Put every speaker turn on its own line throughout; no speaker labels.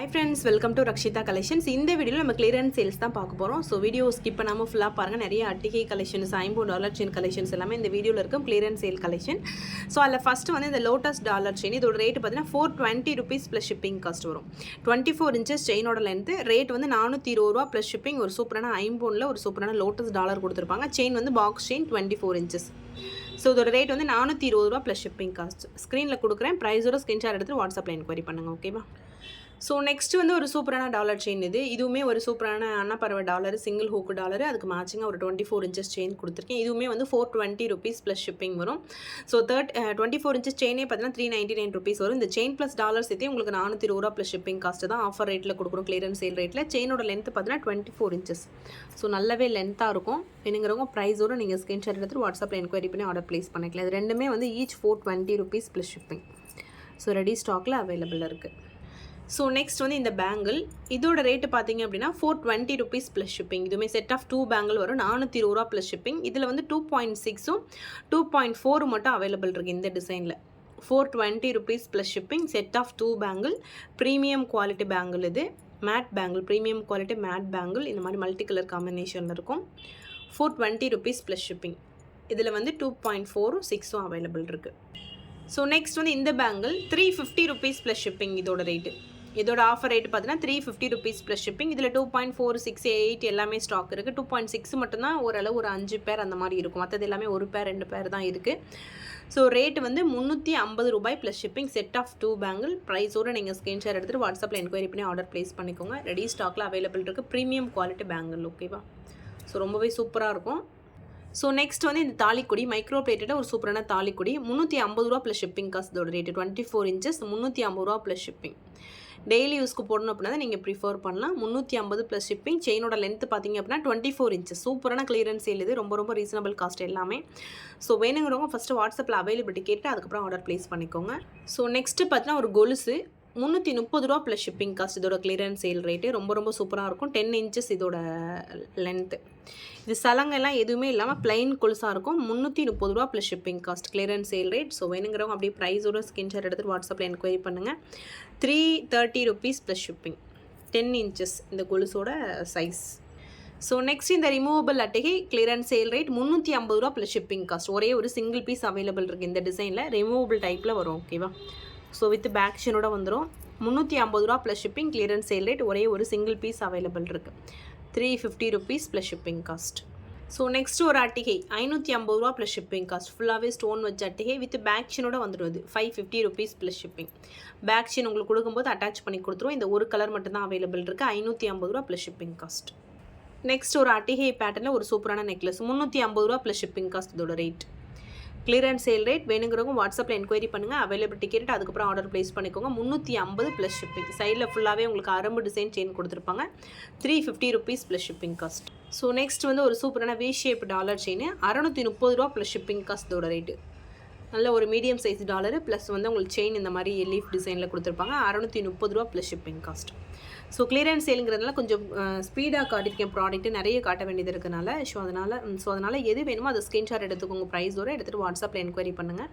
Hi friends welcome to Rakshita collections இந்த வீடியோவில் நம்ம கிளியரன்ஸ் சேல்ஸ் தான் பார்க்க போகிறோம் ஸோ வீடியோ ஸ்கிப் பண்ணாமல் ஃபுல்லாக பாருங்கள் நிறைய அட்டிகை கலெக்ஷன்ஸ் ஐம்பது டாலர் செயின் கலெக்ஷன்ஸ் எல்லாமே இந்த வீடியோவில் இருக்கும். கிளியரன்ஸ் சேல் கலெக்ஷன் ஸோ அதில் ஃபஸ்ட்டு வந்து இந்த லோட்டஸ் டாலர் செயின் இதோட ரேட் பார்த்தீங்கன்னா four twenty rupees plus shipping cost வரும். டுவெண்ட்டி ஃபோர் இன்ச்சஸ் செயினோட லென்த்து ரேட் வந்து நானூற்றி இருபது ரூபா ப்ளஸ் ஷிப்பிங் ஒரு சூப்பரான ஐம்போனில் ஒரு சூப்பரான லோட்டஸ் டாலர் கொடுத்துருப்பாங்க. செயின் வந்து box chain twenty four inches so இதோட ரேட் வந்து நானூற்றி இருபது ரூபா ப்ளஸ் ஷிப்பிங் காஸ்ட் ஸ்க்ரீனில் கொடுக்குறேன். ப்ரைஸோட ஸ்க்ரீன்ஷாட் எடுத்து வாட்ஸ்அப்பில் என்கொயரி பண்ணுங்கள் ஓகேவா ஸோ நெக்ஸ்ட் வந்து ஒரு சூப்பரான டாலர் செயின் இது. இதுவுமே ஒரு சூப்பரான அன்னப்பறவை டாலர் சிங்கிள் ஹூக்கு டாலர் அதுக்கு மேட்சிங்காக ஒரு டுவெண்ட்டி ஃபோர் இன்ச்சஸ் செயின் கொடுத்துருக்கேன். இதுவுமே வந்து four twenty rupees plus shipping வரும். So third twenty four inches செயினே பார்த்தீங்கன்னா த்ரீ நைன்ட்டி நைன் ருபீஸ் வரும். இந்த செயின் ப்ளஸ் டாலர் சேர்த்தே உங்களுக்கு நானூற்றி இருபது ரூபா ப்ளஸ் ஷிப்பிங் காஸ்ட் தான் ஆஃபர் ரேட்டில் கொடுக்குறோம் கிளியரன்ஸ் சேல் ரேட்டில் செயினோட லென்த் பார்த்தீங்கன்னா டுவெண்ட்டி ஃபோர் இன்ச்சஸ் ஸோ நல்லாவே லென்த்தாக இருக்கும். வேணுங்கிறவங்க ப்ரைஸோட நீங்கள் ஸ்க்ரீன்ஷாட் எடுத்து வாட்ஸ்அப்பில் என்கொயரி பண்ணி ஆர்டர் ப்ளேஸ் பண்ணிக்கலாம். இது ரெண்டுமே வந்து each four twenty rupees plus shipping so ready ஸ்டாக்கில் அவைலபிள் இருக்குது ஸோ நெக்ஸ்ட் வந்து இந்த பேங்கிள் இதோட ரேட்டு பார்த்தீங்க அப்படின்னா four twenty rupees plus shipping இதுவுமே செட் ஆஃப் டூ பேங்கிள் வரும். நானூற்றி இருபது ரூபா ப்ளஸ் ஷிப்பிங் இதில் வந்து டூ பாயிண்ட் சிக்ஸும் டூ பாயிண்ட் ஃபோரும் மட்டும் அவைலபிள் இருக்குது இந்த டிசைனில் four twenty rupees plus shipping set of two bangle premium quality bangle இது. Matte bangle premium quality matte bangle இந்த மாதிரி மல்டி கலர் காம்பினேஷனில் இருக்கும். Four twenty rupees plus shipping இதில் வந்து டூ பாயிண்ட் ஃபோரும் சிக்ஸும் அவைலபிள் இருக்குது ஸோ நெக்ஸ்ட் வந்து இந்த bangle three fifty rupees plus shipping இதோட ரேட்டு இதோட ஆஃபர் ரேட் பார்த்தீங்கன்னா three fifty rupees plus shipping இதில் two point four six eight எல்லாமே ஸ்டாக் இருக்குது டூ பாயிண்ட் சிக்ஸ் மட்டும்தான் ஓரளவு ஒரு அஞ்சு பேர் அந்த மாதிரி இருக்கும். மற்றது எல்லாமே ஒரு பேர் ரெண்டு பேர் தான் இருக்குது ஸோ ரேட் வந்து முந்நூற்றி ஐம்பது ரூபாய் plus shipping set of two bangle ப்ரைஸோடு நீங்கள் ஸ்க்ரீன்ஷாட் எடுத்துகிட்டு வாட்ஸ்அப்பில் என்கொயரி பண்ணி ஆர்டர் ப்ளேஸ் பண்ணிக்கோங்க. ரெடி ஸ்டாக்கில் அவைலபிள் இருக்குது ப்ரீமியம் குவாலிட்டி பேங்கிள் ஓகேவா ஸோ ரொம்பவே சூப்பராக இருக்கும். ஸோ நெக்ஸ்ட் வந்து இந்த தாலிக்குடி மைக்ரோ பிளேட்டட் ஒரு சூப்பரான தாலிக்குடி. முந்நூற்றி ஐம்பது ரூபா ப்ளஸ் ஷிப்பிங் காசு இதோட ரேட்டு டுவெண்ட்டி ஃபோர் இன்ச்சஸ் முந்நூற்றி ஐம்பது ரூபா ப்ளஸ் ஷிப்பிங் டெய்லி யூஸ்க்கு போடணும் அப்படின்னா தான் நீங்கள் ப்ரிஃபர் பண்ணலாம். முந்நூற்றி ஐம்பது ப்ளஸ் ஷிப்பிங் செயினோட லென்த் பார்த்தீங்க அப்படின்னா டுவெண்ட்டி ஃபோர் இன்ச்சஸ் சூப்பரான கிளியரன்ஸ் எழுது இது. ரொம்ப ரொம்ப ரீசனபிள் காஸ்ட் எல்லாமே. ஸோ வேணுங்கிறவங்க ஃபஸ்ட்டு வாட்ஸ்அப்பில் அவைலபிலிட்டி கேட்டு அதுக்கப்புறம் ஆர்டர் ப்ளேஸ் பண்ணிக்கோங்க. ஸோ நெக்ஸ்ட்டு பார்த்தீங்கன்னா ஒரு கொலுசு. முந்நூற்றி முப்பது ரூபா ப்ளஸ் ஷிப்பிங் காஸ்ட் இதோட கிளியரன்ஸ் சேல் ரேட்டு ரொம்ப ரொம்ப சூப்பராக இருக்கும். டென் இன்ச்சஸ் இதோட லென்த்து இது சலங்கெல்லாம் எதுவுமே இல்லாமல் பிளைன் கொலுசாக இருக்கும். முந்நூற்றி முப்பது ரூபா plus shipping cost clearance sale rate so வேணுங்கிறவங்க அப்படியே ப்ரைஸோட ஸ்கிரீன்ஷாட் எடுத்துகிட்டு வாட்ஸ்அப்பில் என்கொயரி பண்ணுங்கள் three thirty rupees plus shipping ten inches இந்த கொலுசோட சைஸ் ஸோ நெக்ஸ்ட் இந்த ரிமூவபிள் அட்டைகை கிளியரன்ஸ் சேல் ரேட் முந்நூற்றி ஐம்பது ரூபா ப்ளஸ் ஷிப்பிங் காஸ்ட் ஒரே ஒரு சிங்கிள் பீஸ் அவைலபிள் இருக்குது இந்த டிசைனில் ரிமூவபிள் டைப்பில் வரும் ஓகேவா ஸோ வித் பேக்ஷனோட வந்துடும் முந்நூற்றி ஐம்பது ரூபா plus shipping clearance sale rate ஒரே ஒரு சிங்கிள் பீஸ் அவைலபிள் இருக்குது three fifty rupees plus shipping cost so next ஒரு அட்டிகை ஐநூற்றி ஐம்பது ரூபா ப்ளஸ் ஷிப்பிங் காஸ்ட் ஃபுல்லாகவே ஸ்டோன் வச்ச அட்டிகை வித் பேக்ஷனோட வந்துடுவது five fifty rupees plus shipping பேக்ஷன் உங்களுக்கு கொடுக்கும்போது அட்டாச் பண்ணி கொடுத்துருவோம் இந்த ஒரு கலர் மட்டும் தான் அவைலபிள் இருக்குது ஐநூற்றி ஐம்பது ரூபா ப்ளஸ் ஷிப்பிங் காஸ்ட் நெக்ஸ்ட் ஒரு அட்டிகை பேட்டர்னில் ஒரு சூப்பரான நெக்லஸ் முந்நூற்றி ஐம்பது ரூபா ப்ளஸ் ஷிப்பிங் காஸ்ட் இதோட ரேட் கிளியரன்ஸ் சேல் ரேட் வேணுங்கிறவங்க வாட்ஸ்அப்பில் என்கொயரி பண்ணுங்கள் அவைலபிள் டிக்கெட் அதுக்கப்புறம் ஆர்டர் ப்ளேஸ் பண்ணிக்கோங்க. முந்நூற்றி ஐம்பது ப்ளஸ் ஷிப்பிங் சைடில் ஃபுல்லாகவே உங்களுக்கு அரம்பு டிசைன் செயின் கொடுத்துருப்பாங்க. Three fifty rupees plus shipping cost so next வந்து ஒரு சூப்பரான வி ஷேப் டாலர் செயின் அறநூற்றி முப்பது ரூபா ப்ளஸ் ஷிப்பிங் காஸ்ட்டோட ரேட்டு நல்ல ஒரு மீடியம் சைஸ் டாலரு ப்ளஸ் வந்து உங்களுக்கு செயின் இந்த மாதிரி லீஃப் டிசைனில் கொடுத்துருப்பாங்க. அறநூற்றி முப்பது ரூபா plus shipping cost so clearance சேலுங்கிறதுனால கொஞ்சம் ஸ்பீடாக காட்டியிருக்கேன் ப்ராடக்ட்டு நிறைய காட்ட வேண்டியது இருக்கனால ஸோ அதனால் ஸோ அதனால் எது வேணுமோ அதை ஸ்க்ரீன்ஷாட் எடுத்துக்கோங்க ப்ரைஸோட எடுத்துகிட்டு வாட்ஸ்அப்பில் என்கொயரி பண்ணுங்கள்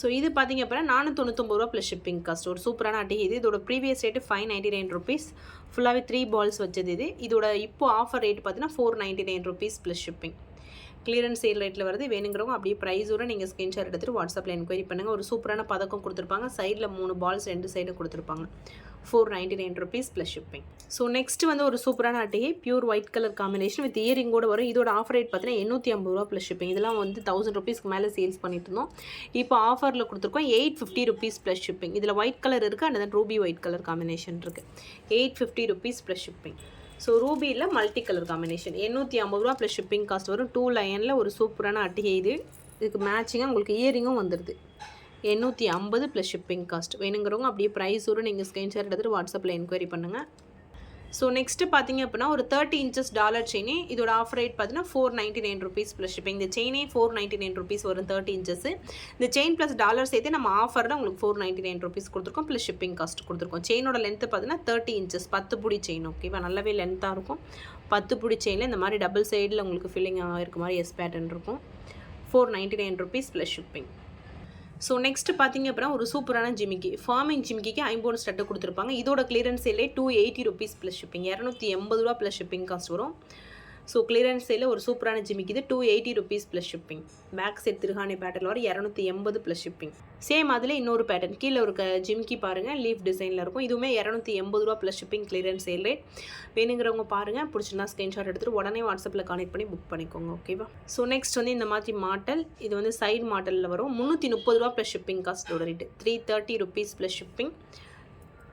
ஸோ இது பார்த்திங்க அப்படின்னா நானூற்றி தொண்ணூத்தொம்பது ரூபா ப்ளஸ் ஷிப்பிங் காஸ்ட் ஒரு சூப்பரான அட்டி இது இதோட previous rate five ninety nine rupees ஃபுல்லாகவே த்ரீ பால்ஸ் வச்சது இது. இதோட இப்போ ஆஃபர் ரேட் பார்த்தீங்கன்னா four ninety nine rupees plus shipping clearance sale ரேட்டில் வருது. வேணுங்கிறவங்க அப்படியே ப்ரைஸோட நீங்கள் ஸ்க்ரீன்ஷாட் எடுத்துகிட்டு வாட்ஸ்அப்பில் என்கொயரி பண்ணுங்கள் ஒரு சூப்பரான பதக்கம் கொடுத்துருப்பாங்க. சைடில் மூணு பால்ஸ் ரெண்டு சைடு கொடுத்துருப்பாங்க. Four ninety nine rupees plus shipping so next வந்து ஒரு சூப்பரான அட்டையை pure white colour combination with இயரிங்கோட வரும். இதோட ஆஃபர் ரேட் பார்த்தீங்கன்னா எண்ணூற்றி ஐம்பது ரூபா ப்ளஸ் ஷிப்பிங் இதெல்லாம் வந்து தௌசண்ட் ருபீஸ்க்கு மேலே சேல்ஸ் பண்ணிட்டு இருந்தோம். இப்போ ஆஃபரில் கொடுத்துருக்கோம் eight fifty rupees plus shipping இதில் ஒயிட் கலர் இருக்குது and then ruby white colour combination இருக்குது eight fifty rupees plus shipping so ரூபியில் multi colour combination எண்ணூற்றி ஐம்பது ரூபா ப்ளஸ் ஷிப்பிங் காஸ்ட் வரும். டூ லைனில் ஒரு சூப்பரான அட்டிகை இது. இதுக்கு மேட்சிங்காக உங்களுக்கு இயரிங்கும் வந்துடுது எண்ணூற்றி ஐம்பது ப்ளஸ் ஷிப்பிங் காஸ்ட் வேணுங்கிறவங்க அப்படியே ப்ரைஸோடு நீங்கள் ஸ்க்ரீன்ஷாட் எடுத்துகிட்டு வாட்ஸ்அப்பில் என்கொயரி பண்ணுங்கள் ஸோ நெக்ஸ்ட்டு பார்த்தீங்க அப்படின்னா ஒரு தேர்ட்டி இன்ச்சஸ் டாலர் செயினே இதோட ஆஃபர் ரேட் பார்த்தீங்கன்னா four ninety nine rupees plus shipping இந்த செயினே ஃபோர் நைன்ட்டி நைன் ருபீஸ் வரும் தேர்ட்டி இன்ச்சஸ் இந்த செயின் ப்ளஸ் டாலர் சேர்த்து நம்ம ஆஃபரில் உங்களுக்கு ஃபோர் நைன்ட்டி நைன் ருபீஸ் கொடுத்துருக்கோம் ப்ளஸ் ஷிப்பிங் காஸ்ட் கொடுத்துருக்கோம். செயினோட லென்த்து பார்த்தீங்கன்னா தேர்ட்டி இன்ச்சஸ் பத்து புடி செயின் ஓகேவா நல்லாவே லென்த்தாக இருக்கும். பத்து புடி செயினில் இந்த மாதிரி டபுள் சைடில் உங்களுக்கு ஃபில்லிங் இருக்க மாதிரி எஸ் பேட்டர்ன் இருக்கும். Four ninety nine rupees plus shipping so next பார்த்தீங்க அப்படின்னா ஒரு சூப்பரான ஜிமிக்கி. ஃபார்மிங் ஜிமிக்கிக்கு ஐம்போன் ஸ்டட்டு கொடுத்துருப்பாங்க. இதோட clearance சேலே two eighty rupees plus shipping இரநூத்தி எண்பது ரூபா ப்ளஸ் ஷிப்பிங் காஸ்ட் வரும். ஸோ கிளியரன்ஸ் சேலில் ஒரு சூப்பரான ஜிமிக்கு இது two eighty rupees plus shipping back set திருகாணி பேட்டர்ல வர இரநூத்தி எண்பது ப்ளஸ் ஷிப்பிங் சேம் அதில் இன்னொரு பேட்டர்ன் கீழே ஒரு க ஜிமிக்கி பாருங்கள் லீஃப் டிசைனில் இருக்கும். இதுவுமே இரநூத்தி எண்பது ரூபா plus shipping clearance sale rate வேணுங்கிறவங்க பாருங்கள் பிடிச்சிருந்தா ஸ்க்ரீன்ஷாட் எடுத்துகிட்டு உடனே வாட்ஸ்அப்பில் கனெக்ட் பண்ணி புக் பண்ணிக்கோங்க ஓகேவா ஸோ நெக்ஸ்ட் வந்து இந்த மாதிரி மாடல் இது வந்து சைடு மாடலில் வரும். முந்நூற்றி முப்பது ரூபா plus shipping காஸ்ட்டோட rate three thirty rupees plus shipping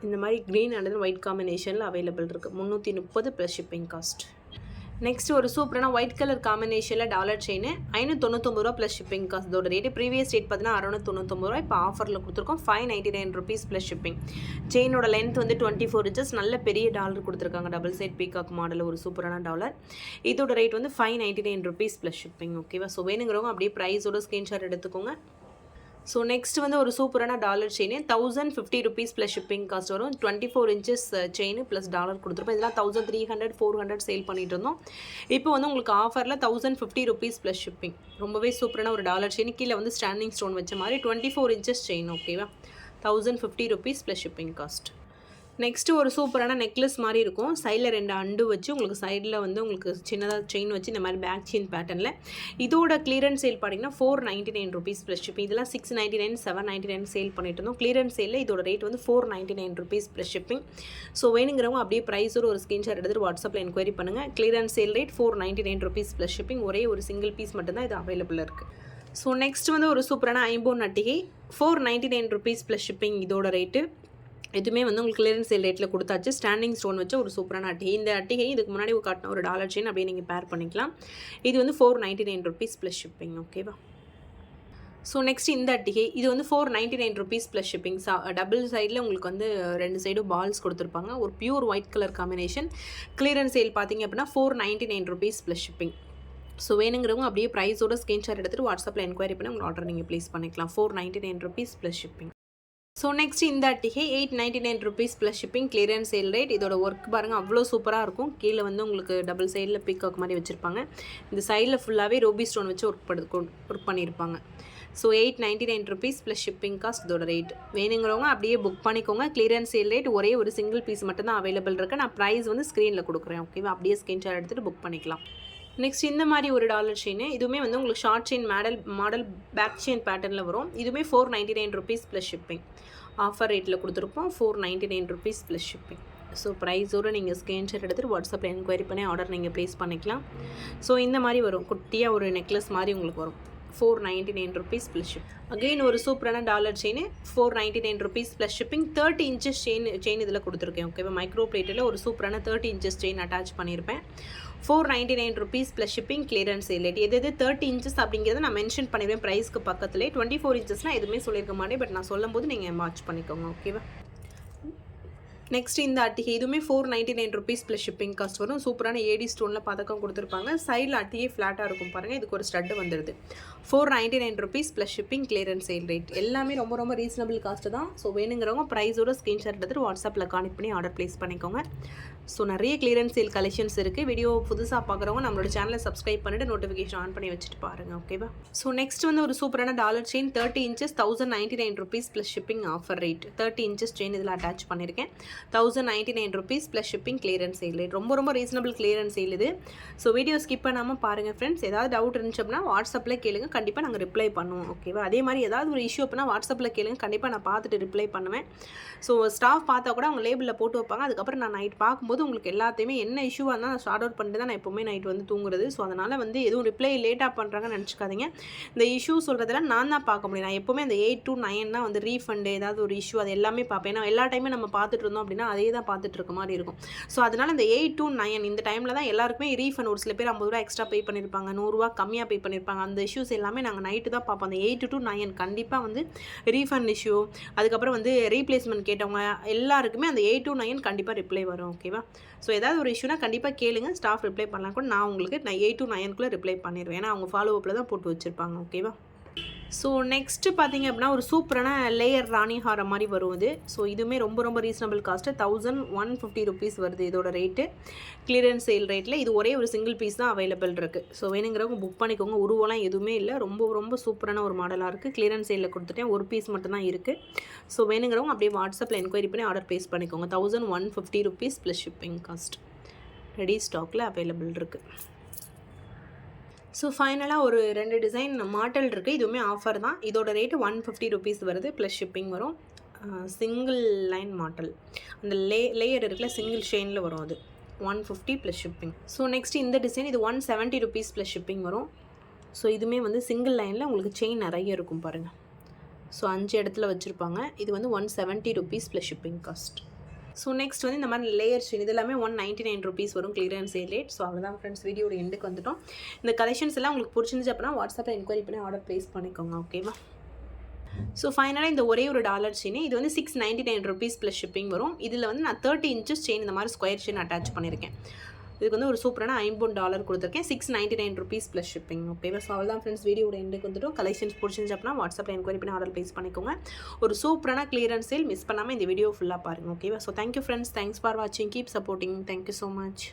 இந்த மாதிரி க்ரீன் அண்ட் ஒயிட் காம்பினேஷனில் அவைலபிள் இருக்குது முந்நூற்றி முப்பது ப்ளஸ் ஷிப்பிங் காஸ்ட் நெக்ஸ்ட் ஒரு சூப்பரான ஒயிட் கலர் காம்பினேஷனில் டாலர் செயின் ஐநூற்றி தொண்ணூத்தொம்பது ரூபா ப்ளஸ் ஷிப்பிங் காசு இதோட ரேட்டு ப்ரீவியஸ் ரேட் பார்த்தீங்கன்னா அறுநூத்தி தொண்ணூத்தொம்பது ரூபா இப்போ ஆஃபரில் கொடுத்துருக்கோம் five ninety nine rupees plus shipping செயினோட length வந்து டுவெண்ட்டி ஃபோர் இன்ச்சஸ் நல்ல பெரிய டாலர் கொடுத்துருக்காங்க. டபுள் சைட் பீகாக் மாடல் ஒரு சூப்பரான டாலர் இதோட ரேட் வந்து five ninety nine rupees plus shipping ஓகேவா ஸோ வேணுங்கிறவங்க அப்படியே ப்ரைஸோட ஸ்க்ரீன்ஷாட் எடுத்துக்கோங்க. ஸோ நெக்ஸ்ட் வந்து ஒரு சூப்பரான dollar chain thousand fifty rupees plus shipping cost வரும். Twenty four inches chain plus dollar கொடுத்துருப்போம். இதெல்லாம் thousand three hundred four hundred sale பண்ணிட்டு இருந்தோம். இப்போ வந்து உங்களுக்கு ஆஃபரில் thousand fifty rupees plus shipping ரொம்பவே சூப்பரான ஒரு டாலர் செயின் கீழே வந்து ஸ்டாண்டிங் ஸ்டோன் வச்ச மாதிரி டுவெண்ட்டி ஃபோர் இன்ச்சஸ் செயின் ஓகேவா thousand fifty rupees plus shipping cost next ஒரு சூப்பரான நெக்லஸ் மாதிரி இருக்கும். சைடில் ரெண்டு அண்டு வச்சு உங்களுக்கு சைடில் வந்து உங்களுக்கு சின்னதாக செயின் வச்சு இந்த மாதிரி பேக் செயின் பேட்டர்னில் இதோட கிளியரன்ஸ் சேல் பார்த்தீங்கன்னா four ninety nine rupees plus shipping இதெல்லாம் six ninety nine seven ninety nine sale பண்ணிட்டு இருந்தோம். கிளியரன்ஸ் சேலில் இதோட ரேட் வந்து four ninety nine rupees plus shipping so வேணுங்கிறவங்க அப்படியே ப்ரைஸோட ஒரு ஸ்க்ரீன்ஷாட் எடுத்துகிட்டு வாட்ஸ்அப்பில் என்கொயரி பண்ணுங்கள் clearance sale rate four ninety nine rupees plus shipping ஒரே ஒரு சிங்கிள் பீஸ் மட்டும்தான் இது அவைலபிள் இருக்குது ஸோ நெக்ஸ்ட் வந்து ஒரு சூப்பரான ஐம்போன் நட்டிகை. Four ninety nine rupees plus shipping இதோட ரேட்டு எதுவுமே வந்து உங்களுக்கு கிளியரன்ஸ் சேல் ரேட்டில் கொடுத்தாச்சு. ஸ்டாண்டிங் ஸ்டோன் வச்ச ஒரு சூப்பரான அட்டிகை இந்த அட்டிகை இதுக்கு முன்னாடி காட்டின ஒரு டாலர் செயின் அப்படியே நீங்கள் பேர் பண்ணிக்கலாம். இது வந்து four ninety nine rupees plus shipping ஓகேவா ஸோ நெக்ஸ்ட் இந்த அட்டிகை இது வந்து four ninety nine rupees plus shipping சா டபுள் சைடில் உங்களுக்கு வந்து ரெண்டு சைடும் பால்ஸ் கொடுத்துருப்பாங்க. ஒரு pure white colour combination clearance sale பார்த்தீங்க அப்படின்னா four ninety nine rupees plus shipping so வேணுங்கிறவங்க அப்படியே ப்ரைஸோட ஸ்க்ரீன்ஷாட் எடுத்துகிட்டு வாட்ஸ்அப்பில் என்கொயரி பண்ணி உங்கள் ஆர்டர் நீங்கள் ப்ளேஸ் பண்ணிக்கலாம். Four ninety nine rupees plus shipping so next இந்த அட்டிகை eight ninety nine rupees plus shipping clearance sale rate இதோட ஒர்க் பாருங்கள் அவ்வளோ சூப்பராக இருக்கும். கீழே வந்து உங்களுக்கு டபுள் சைடில் பிக்காக் மாதிரி வச்சுருப்பாங்க. இந்த சைடில் ஃபுல்லாகவே ரூபி ஸ்டோன் வச்சு ஒர்க் படு ஒர்க் பண்ணியிருப்பாங்க so eight ninety nine rupees plus shipping cost இதோட ரேட் வேணுங்கிறவங்க அப்படியே புக் பண்ணிக்கோங்க. கிளியரன்ஸ் சேல் ரேட் ஒரே ஒரு சிங்கிள் பீஸ் மட்டும் தான் அவைலபிள் இருக்குது நான் ப்ரைஸ் வந்து ஸ்க்ரீனில் கொடுக்குறேன் ஓகேவா அப்படியே ஸ்க்ரீன்ஷாட் எடுத்துகிட்டு புக் பண்ணிக்கலாம். நெக்ஸ்ட் இந்த மாதிரி ஒரு டாலர் செயின் இதுவுமே வந்து உங்களுக்கு short chain model model back chain பேட்டர்னில் வரும். இதுவுமே four ninety nine rupees plus shipping offer ரேட்டில் கொடுத்துருப்போம் four ninety nine rupees plus shipping so ப்ரைஸோடு நீங்கள் ஸ்க்ரீன்ஷாட் எடுத்துகிட்டு வாட்ஸ்அப்பில் என்கொயரி பண்ணி ஆர்டர் நீங்கள் ப்ளேஸ் பண்ணிக்கலாம். ஸோ இந்த மாதிரி வரும். குட்டியாக ஒரு நெக்லஸ் மாதிரி உங்களுக்கு வரும். Four ninety nine rupees plus ship again ஒரு சூப்பரான dollar chain four ninety nine rupees plus shipping thirty inches chain chain இதில் கொடுத்துருக்கேன். ஓகேவா மைக்ரோ பிளேட்டில் ஒரு சூப்பரான தேர்ட்டி இன்ச்சஸ் செயின் அட்டாச் பண்ணியிருப்பேன் four ninety nine rupees plus shipping clearance இல்லைட் எது எது தேர்ட்டி இன்ச்சஸ் அப்படிங்கிறத நான் மென்ஷன் பண்ணிடுவேன் ப்ரைஸ்க்கு பக்கத்துலேயே டுவெண்ட்டி ஃபோர் இன்ச்சஸ்னால் எதுவுமே சொல்லியிருக்க மாட்டேன் பட் நான் சொல்லும்போது நீங்கள் வாட்ச் பண்ணிக்கோங்க ஓகேவா நெக்ஸ்ட் இந்த அட்டிகை இதுவுமே four ninety nine rupees plus shipping cost வரும். சூப்பரான ஏடி ஸ்டோனில் பதக்கம் கொடுத்துருப்பாங்க. சைடில் அட்டியே ஃப்ளாட்டாக இருக்கும் பாருங்கள் இதுக்கு ஒரு ஸ்டட்டு வந்துடுது four ninety nine rupees plus shipping clearance sale rate எல்லாமே ரொம்ப ரொம்ப ரீசனபிள் காஸ்ட்டு தான். ஸோ வேணுங்கிறவங்க ப்ரைஸோட ஸ்க்ரீன்ஷாட் எடுத்துட்டு வாட்ஸ்அப்பில் கான்டெக்ட் பண்ணி ஆர்டர் ப்ளேஸ் பண்ணிக்கோங்க. ஸோ நிறைய கிளியரன்ஸ் சேல் கலெக்ஷன்ஸ் இருக்குது வீடியோ புதுசாக பார்க்குறவங்க நம்மளோட சேனலை சப்ஸ்கிரைப் பண்ணிட்டு நோட்டிஃபிகேஷன் ஆன் பண்ணி வச்சுட்டு பாருங்கள் ஓகேவா ஸோ நெக்ஸ்ட் வந்து ஒரு சூப்பரான dollar chain thirty inches thousand ninety nine rupees plus shipping offer rate thirty inches chain இதில் அட்டாச் பண்ணியிருக்கேன் thousand ninety nine rupees plus shipping clearance sale rate ரொம்ப ரொம்ப ரீசனபிள் கிளியரன்ஸ் சேல் இது. ஸோ வீடியோ ஸ்கிப் பண்ணாமல் பாருங்கள் friends ஏதாவது doubt இருந்துச்சு அப்படின்னா வாட்ஸ்அப்பில் கேளுங்க. கண்டிப்பாக நாங்கள் ரிப்ளை பண்ணுவோம் ஓகேவா அதே மாதிரி ஏதாவது ஒரு இஷ்யூ அப்படின்னா வாட்ஸ்அப்பில் கேளுங்க. கண்டிப்பாக நான் பார்த்துட்டு ரிப்ளை பண்ணுவேன். ஸோ ஸ்டாஃப் பார்த்தா கூட அவங்க லேபிளில் போட்டு வைப்பாங்க. அதுக்கப்புறம் நான் நைட் பார்க்கும்போது உங்களுக்கு எல்லாத்தையுமே என்ன இஷ்யூவாக இருந்தால் நான் ஷார்ட் அவுட் பண்ணிட்டு தான் நான் எப்போவுமே நைட் வந்து தூங்குறது. ஸோ அதனால் வந்து எதுவும் ரிப்ளை லேட்டாக பண்ணுறாங்கன்னு நினச்சிக்காதீங்க. இந்த இஷ்யூ சொல்கிறதெல்லாம் நான் தான் பார்க்க முடியும். நான் எப்போவுமே அந்த எயிட் டு நைன் தான் வந்து ரீஃபண்டு ஏதாவது ஒரு இஷ்யூ அது எல்லாமே பார்ப்பேன். ஏன்னா எல்லா டைமே நம்ம பார்த்துட்டு இருந்தோம் அப்படின்னா அதே தான் பார்த்துட்டு இருக்க மாதிரி இருக்கும். ஸோ அதனால் இந்த எயிட் டு நைன் இந்த டைமில் தான் எல்லாருக்குமே ரீஃபண்ட் ஒரு சில பேர் ஐம்பது ரூபா எக்ஸ்ட்ரா பே பண்ணியிருப்பாங்க நூறுரூவா கம்மியாக பே பண்ணியிருப்பாங்க அந்த இஷ்யூஸ் எல்லாமே நாங்கள் நைட்டு தான் பார்ப்போம். அந்த எயிட் டு நைன் கண்டிப்பாக வந்து ரீஃபண்ட் இஷ்யூ அதுக்கப்புறம் வந்து ரீப்ளேஸ்மெண்ட் கேட்டவங்க எல்லாருக்குமே அந்த எயிட் டு நைன் கண்டிப்பாக ரிப்ளை வரும் ஓகேவா ஸோ ஏதாவது ஒரு இஷ்யூனா கண்டிப்பாக கேளுங்க. ஸ்டாஃப் ரிப்ளை பண்ணலாம் கூட நான் உங்களுக்கு நான் எயிட் டு நைனுக்குள்ளே ரிப்ளை பண்ணிடுவேன். ஏன்னா அவங்க ஃபாலோ அப்பில் தான் போட்டு வச்சுருப்பாங்க ஓகேவா ஸோ நெக்ஸ்ட்டு பார்த்தீங்க அப்படின்னா ஒரு சூப்பரான லேயர் ராணி ஹாரம் மாதிரி வரும் இது. ஸோ இதுவுமே ரொம்ப ரொம்ப reasonable cost thousand one fifty rupees வருது இதோட ரேட்டு கிளியரன்ஸ் சேல் ரேட்டில் இது ஒரே ஒரு சிங்கிள் பீஸ் தான் அவைலபிள் இருக்குது ஸோ வேணுங்கிறவங்க புக் பண்ணிக்கோங்க. உருவெல்லாம் எதுவுமே இல்லை. ரொம்ப ரொம்ப சூப்பரான ஒரு மாடலாக இருக்குது கிளியரன்ஸ் சேலில் கொடுத்துட்டேன். ஒரு பீஸ் மட்டும்தான் இருக்குது ஸோ வேணுங்கிறவங்க அப்படியே வாட்ஸ்அப்பில் என்கொயரி பண்ணி ஆர்டர் பேஸ் பண்ணிக்கோங்க. Thousand one fifty rupees plus shipping cost ready ஸ்டாக்கில் அவைலபிள் இருக்குது ஸோ ஃபைனலாக ஒரு ரெண்டு டிசைன் மாடல் இருக்குது இதுவுமே ஆஃபர் தான். இதோட ரேட்டு ஒன் ஃபிஃப்டி ருபீஸ் வருது. ப்ளஸ் ஷிப்பிங் வரும். Single line model. அந்த லே லேயர் இருக்குல்ல சிங்கிள் ஷெயினில் வரும் அது. One fifty plus shipping so next இந்த டிசைன் இது one seventy rupees plus shipping வரும். ஸோ இதுவுமே வந்து சிங்கிள் லைனில் உங்களுக்கு செயின் நிறைய இருக்கும் பாருங்கள் ஸோ அஞ்சு இடத்துல வச்சுருப்பாங்க. இது வந்து one seventy rupees plus shipping cost so next வந்து இந்த மாதிரி லேயர் செயின் இது எல்லாமே ஒன் நைன்ட்டி நைன் ருபீஸ் வரும் கிளியரன்ஸ் ரேட் ஸோ அவ்வளோதான் ஃப்ரெண்ட்ஸ் வீடியோட எண்டுக்கு வந்துட்டோம். இந்த கலெக்ஷன்ஸ் எல்லாம் உங்களுக்கு பிடிச்சிருந்துச்சு அப்படின்னா வாட்ஸ்அப்பில் என்கொயரி பண்ணி ஆர்டர் ப்ளேஸ் பண்ணிக்கோங்க ஓகேவா ஸோ ஃபைனலாக இந்த ஒரே ஒரு டாலர் செயின் இது வந்து six ninety nine rupees plus shipping வரும். இதில் வந்து நான் தேர்ட்டி இன்ச்சஸ் செயின் இந்த மாதிரி ஸ்கொயர் செயின் அட்டாச் பண்ணியிருக்கேன். இதுக்கு வந்து ஒரு சூப்பரான ஐம்பது டாலர் கொடுத்துருக்கேன். Six ninety nine rupees plus shipping ஓகேவா ஸோ அவ்வளோதான் ஃப்ரெண்ட்ஸ் வீடியோட எண்டுக்கு வந்துட்டு கலெக்ஷன்ஸ் பிடிச்சிருந்து அப்படின்னா வாட்ஸ்அப்பில் என்கொயரி பண்ணி ஆர்டர் ப்ளேஸ் பண்ணிக்கோங்க. ஒரு சூப்பரான கிளியரன்ஸ் சேல் மிஸ் பண்ணாமல் இந்த வீடியோ ஃபுல்லாக பாருங்கள் ஓகேவா so thank you friends thanks for வாட்சிங் keep supporting thank you so much